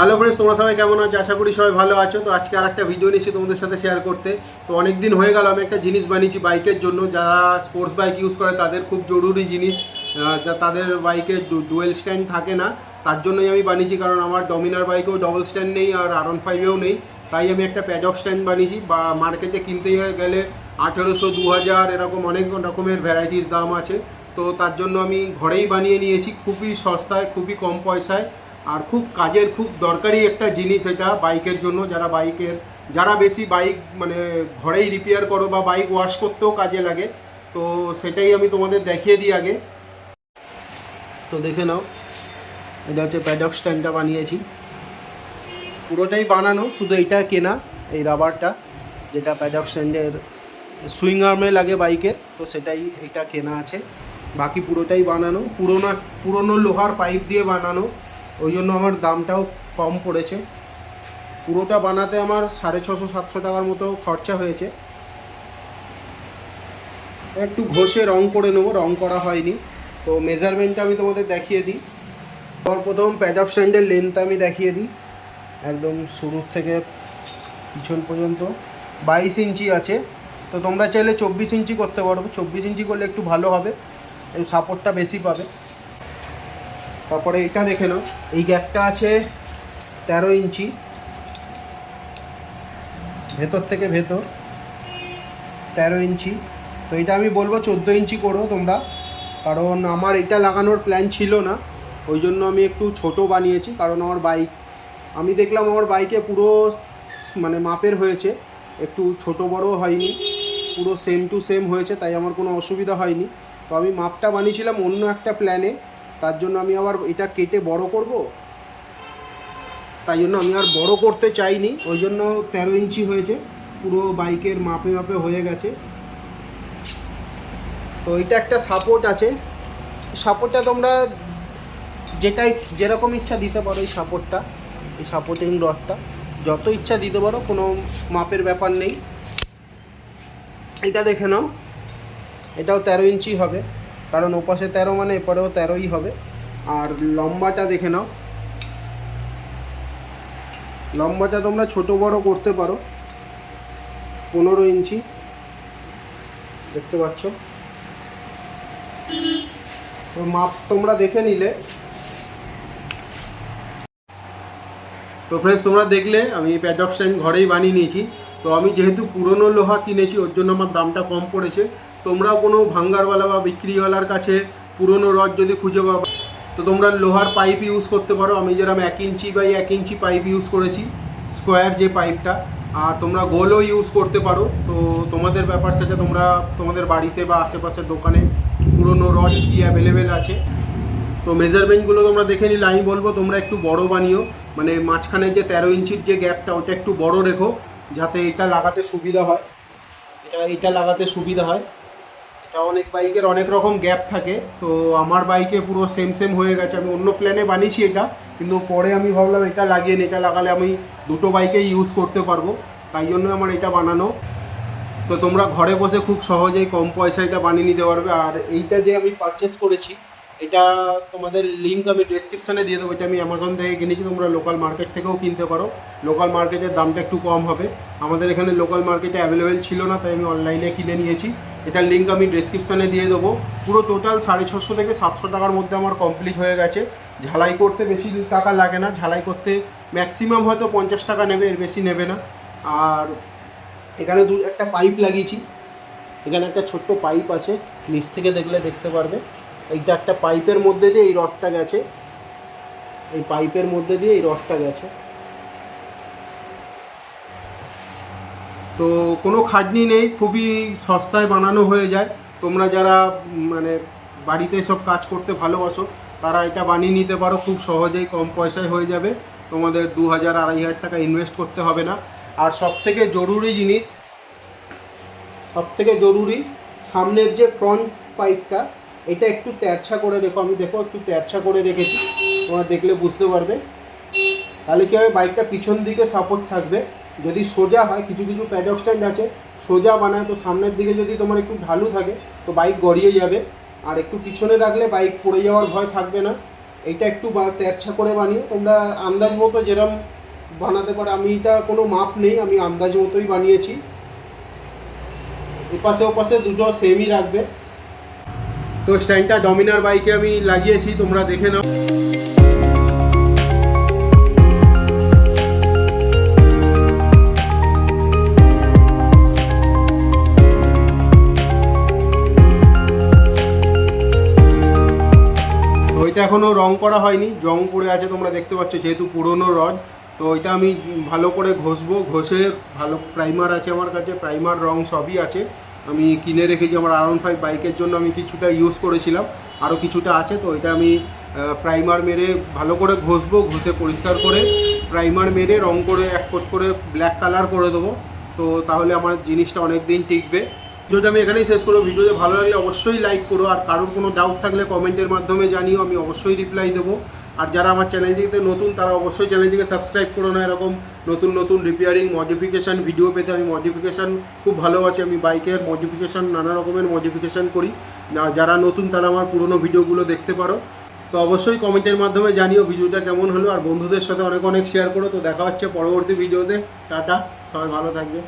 Hello friends তোমরা সবাই কেমন আছো? আশা করি সবাই ভালো আছো। তো আজকে আর একটা ভিডিও নিচ্ছি তোমাদের সাথে শেয়ার করতে। তো অনেক দিন হয়ে গেল, আমি একটা জিনিস বানিয়েছি বাইকের জন্য। যারা স্পোর্টস বাইক ইউজ করে, তাদের খুব জরুরি জিনিস। যা তাদের বাইকে ডুয়েল স্ট্যান্ড থাকে না, তার জন্যই আমি বানিয়েছি। কারণ আমার ডমিনার বাইকেও ডবল স্ট্যান্ড নেই, আর আর ফাইভেও নেই। তাই আমি একটা প্যাডক স্ট্যান্ড বানিয়েছি। বা মার্কেটে কিনতে গেলে আঠেরোশো দু হাজার এরকম অনেক রকমের ভ্যারাইটিস দাম আছে। তো তার জন্য আমি ঘরেই বানিয়ে নিয়েছি। খুবই সস্তায়, খুবই কম পয়সায়। আর খুব কাজের খুব দরকারি একটা জিনিস এটা বাইকের জন্য, যারা বাইকের, যারা বেশি বাইক মানে ঘরেই রিপেয়ার করো বা বাইক ওয়াশ করতেও কাজে লাগে, তো সেটাই আমি তোমাদের দেখিয়ে দিই আগে। তো দেখে নাও, এটা হচ্ছে প্যাডক স্ট্যান্ডটা বানিয়েছি। পুরোটাই বানানো, শুধু এইটা কেনা, এই রাবারটা যেটা প্যাডক স্ট্যান্ডের সুইং আর্মে লাগে বাইকের, তো সেটাই এটা কেনা আছে। বাকি পুরোটাই বানানো, পুরোনো পুরোনো লোহার পাইপ দিয়ে বানানো। ওই জন্য আমার দামটাও কম পড়েছে। পুরোটা বানাতে আমার সাড়ে ছশো, সাতশো টাকার মতো খরচা হয়েছে। একটু ঘষে রং করে নেব, রং করা হয়নি। তো মেজারমেন্টটা আমি তোমাদের দেখিয়ে দিই। সর্বপ্রথম প্যাডক স্ট্যান্ডের লেন্থ আমি দেখিয়ে দিই। একদম শুরুর থেকে পিছন পর্যন্ত। বাইশ ইঞ্চি আছে। তো তোমরা চাইলে চব্বিশ ইঞ্চি করতে পারো। চব্বিশ ইঞ্চি করলে একটু ভালো হবে। সাপোর্টটা বেশি পাবে। তারপরে এটা দেখে নাও। এই গ্যাপটা আছে তেরো ইঞ্চি। ভেতর থেকে ভেতর তেরো ইঞ্চি। তো এটা আমি বলব চোদ্দ ইঞ্চি করো তোমরা। কারণ আমার এটা লাগানোর প্ল্যান ছিল না। ওই জন্য আমি একটু ছোট বানিয়েছি। কারণ আমার বাইক আমি দেখলাম আমার বাইকে পুরো মানে মাপের হয়েছে। একটু ছোট বড়ও হয়নি। পুরো সেম টু সেম হয়েছে। তাই আমার কোনো অসুবিধা হয়নি। তো আমি মাপটা বানিয়েছিলাম অন্য একটা প্ল্যানে তার জন্য আমি আবার এটা কেটে বড় করব? তাই জন্য আমি আর বড় করতে চাইনি। ওই জন্য তেরো ইঞ্চি হয়েছে। পুরো বাইকের মাপে মাপে হয়ে গেছে। তো এটা একটা সাপোর্ট আছে। সাপোর্টটা তোমরা যেটাই, যেরকম ইচ্ছা দিতে পারো এই সাপোর্টটা এই সাপোর্টিং রডটা যত ইচ্ছা দিতে পারো, কোনো মাপের ব্যাপার নেই। এটা দেখে নাও। এটাও তেরো ইঞ্চি হবে। কারণ ওপাশে তেরো মানে এপারেও তেরোই হবে। আর লম্বাটা দেখে নাও। লম্বাটা তোমরা ছোট বড় করতে পারো। পনেরো ইঞ্চি। দেখতে পাচ্ছ? তো মাপ তোমরা দেখে নিলে। তো ফ্রেন্ডস তোমরা দেখলে আমি প্যাডক স্ট্যান্ড ঘরেই বানিয়ে নিয়েছি। তো আমি যেহেতু পুরনো লোহা কিনেছি, ওর জন্য আমার দামটা কম পড়েছে। তোমরাও কোনো ভাঙ্গারওয়ালা বা বিক্রিওয়ালার কাছে পুরনো রড যদি খুঁজে পাবো, তো তোমরা লোহার পাইপ ইউজ করতে পারো। আমি যেরকম এক ইঞ্চি বাই এক ইঞ্চি পাইপ ইউজ করেছি স্কোয়ার যে পাইপটা, আর তোমরা গোলও ইউজ করতে পারো। তো তোমাদের ব্যাপার সেটা তোমরা তোমাদের বাড়িতে বা আশেপাশের দোকানে পুরনো রড কি অ্যাভেলেবেল আছে? তো মেজারমেন্টগুলো তোমরা দেখে নিলে। আমি বলব, তোমরা একটু বড় বানিও। মানে মাঝখানে যে তেরো ইঞ্চির যে গ্যাপটা ওটা একটু বড় রেখো, যাতে এটা লাগাতে সুবিধা হয়। এটা এটা লাগাতে সুবিধা হয়। এটা অনেক বাইকের অনেক রকম গ্যাপ থাকে। তো আমার বাইকে পুরো সেম সেম হয়ে গেছে। আমি অন্য প্ল্যানে বানিয়েছি এটা কিন্তু পরে আমি ভাবলাম এটা লাগিয়ে নি, এটা লাগালে আমি দুটো বাইকে ইউজ করতে পারব। তাই জন্য আমার এটা বানানো। তো তোমরা ঘরে বসে খুব সহজেই কম পয়সা এটা বানিয়ে নিতে পারবে। আর এইটা যে আমি পারচেস করেছি এটা তোমাদের লিঙ্ক আমি ডেসক্রিপশানে দিয়ে দেবো, এটা আমি অ্যামাজন থেকে কিনেছি, তোমরা লোকাল মার্কেট থেকেও কিনতে পারো। লোকাল মার্কেটের দামটা একটু কম হবে। আমাদের এখানে লোকাল মার্কেটে অ্যাভেলেবেল ছিল না, তাই আমি অনলাইনে কিনে নিয়েছি। এটার লিঙ্ক আমি ডেসক্রিপশানে দিয়ে দেবো। পুরো টোটাল সাড়ে ছশো থেকে সাতশো টাকার মধ্যে আমার কমপ্লিট হয়ে গেছে। ঝালাই করতে বেশি টাকা লাগে না, ঝালাই করতে ম্যাক্সিমাম হয়তো পঞ্চাশ টাকা নেবে, এর বেশি নেবে না। আর এখানে দু, একটা পাইপ লাগিয়েছি। এখানে একটা ছোট্ট পাইপ আছে, নিচ থেকে দেখলে দেখতে পারবে। এইটা একটা পাইপের মধ্যে দিয়ে এই রডটা গেছে। এই পাইপের মধ্যে দিয়ে এই রডটা গেছে। তো কোনো খাজনি নেই, খুবই সস্তায় বানানো হয়ে যায়। তোমরা যারা মানে বাড়িতে সব কাজ করতে ভালোবাসো, তারা এটা বানিয়ে নিতে পারো। খুব সহজেই কম পয়সায় হয়ে যাবে। তোমাদের দু হাজার, আড়াই হাজার টাকা ইনভেস্ট করতে হবে না। আর সব থেকে জরুরি জিনিস সব থেকে জরুরি, সামনের যে ফ্রন্ট পাইপটা এটা একটু তেরছা করে রেখো, আমি দেখো একটু তেরছা করে রেখেছি, তোমরা দেখলে বুঝতে পারবে। তাহলে কী হবে? বাইকটা পিছন দিকে সাপোর্ট থাকবে। যদি সোজা হয়, কিছু কিছু প্যাডক স্ট্যান্ড আছে, সোজা বানায়, তো সামনের দিকে যদি তোমার একটু ঢালু থাকে, তো বাইক গড়িয়ে যাবে। আর একটু পিছনে রাখলে বাইক পড়ে যাওয়ার ভয় থাকবে না। এইটা একটু তেরছা করে বানিয়ে তোমরা আন্দাজ মতো যেরম বানাতে পারো, আমি এটা কোনো মাপ নেই, আমি আন্দাজ মতোই বানিয়েছি। এপাশে ওপাশে দুটো সেমই রাখবে। তো স্ট্যান্ডটা ডমিনার বাইকে আমি লাগিয়েছি, তোমরা দেখে নাও। ওইটা এখনও রং করা হয়নি, জং পড়ে আছে তোমরা দেখতে পাচ্ছ, যেহেতু পুরনো রড। তো ওইটা আমি ভালো করে ঘষবো, ঘষে ভালো প্রাইমার আছে আমার কাছে প্রাইমার রং সবই আছে। আমি কিনে রেখেছি আমার আর ফাইভ বাইকের জন্য, আমি কিছুটা ইউজ করেছিলাম আরও কিছুটা আছে, তো এটা আমি প্রাইমার মেরে ভালো করে ঘষবো, ঘষে পরিষ্কার করে প্রাইমার মেরে রং করে এক কোট করে ব্ল্যাক কালার করে দেবো, তো তাহলে আমার জিনিসটা অনেক দিন টিকবে। ভিডিওটা আমি এখানেই শেষ করব। ভিডিওতে ভালো লাগলে অবশ্যই লাইক করো, আর কারোর কোনো ডাউট থাকলে কমেন্টের মাধ্যমে জানিও, আমি অবশ্যই রিপ্লাই দেবো। আর যারা আমার চ্যানেলটিতে নতুন, তারা অবশ্যই চ্যানেলটিকে সাবস্ক্রাইব করো না। এরকম নতুন নতুন রিপেয়ারিং মডিফিকেশান ভিডিও পেতে আমি মডিফিকেশান খুব ভালোবাসি। আমি বাইকের মডিফিকেশান নানা রকমের মডিফিকেশান করি। যারা নতুন, তারা আমার পুরনো ভিডিওগুলো দেখতে পারো। তো অবশ্যই কমেন্টের মাধ্যমে জানিও ভিডিওটা কেমন হলো। আর বন্ধুদের সাথে অনেক অনেক শেয়ার করো। তো দেখা হচ্ছে পরবর্তী ভিডিওতে টাটা, সবাই ভালো থাকবে।